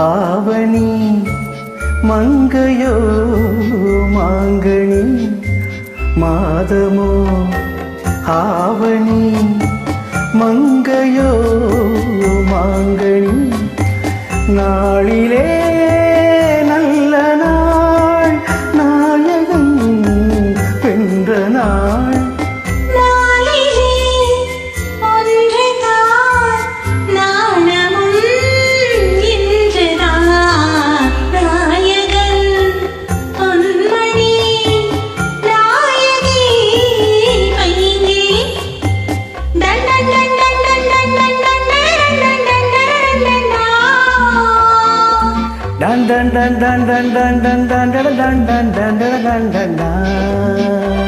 ஆவணி மங்கையோ மாங்கனி மாதமோ ஆவணி மங்க டன் டன் டன் டன் டன் டன் டன் டன் டன் டன் டன் டன் டன்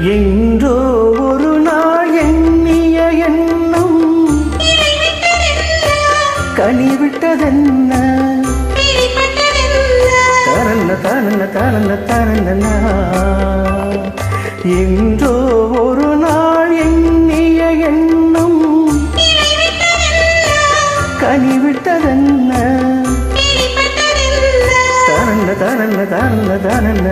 என்றோ ஒரு நாள் எண்ணிய எண்ணம் கனிவிட்டதென்ன? தரன்ன தரன்ன தரன்ன தரன்ன என்றோ ஒரு நாள் எண்ணிய எண்ணம் கனிவிட்டதென்ன? தரன்ன தரன்ன தரன்ன தரன்ன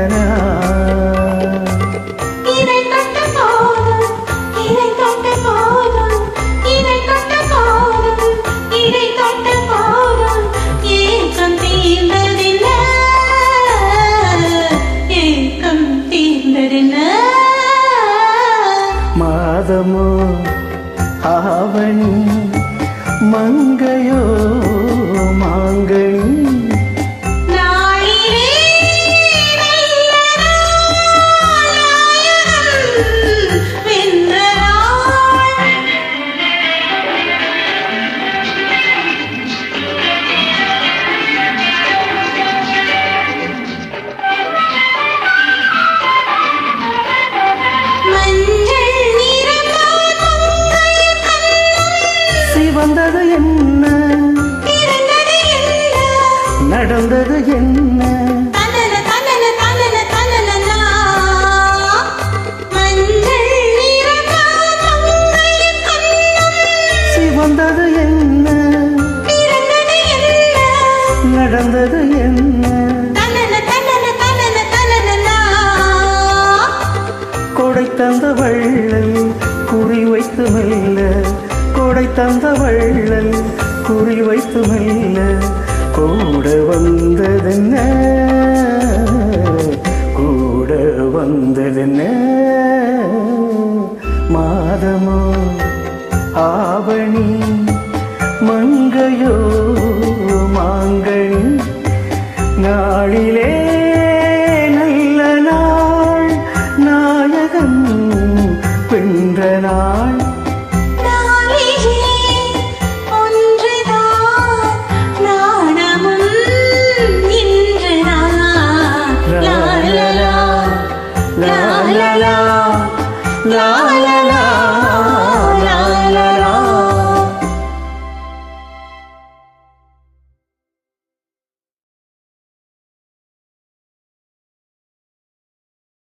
ஆவணி மங்கையோ மாங்கனி நடந்தது என்ன. கொடை தந்த வள்ளல் குறி வைத்து மெல்ல. கொடை தந்த வள்ளல் குறி வைத்து மெல்ல. கூட வந்ததென்ன? கூட வந்ததென்ன? மாதமோ ஆவணி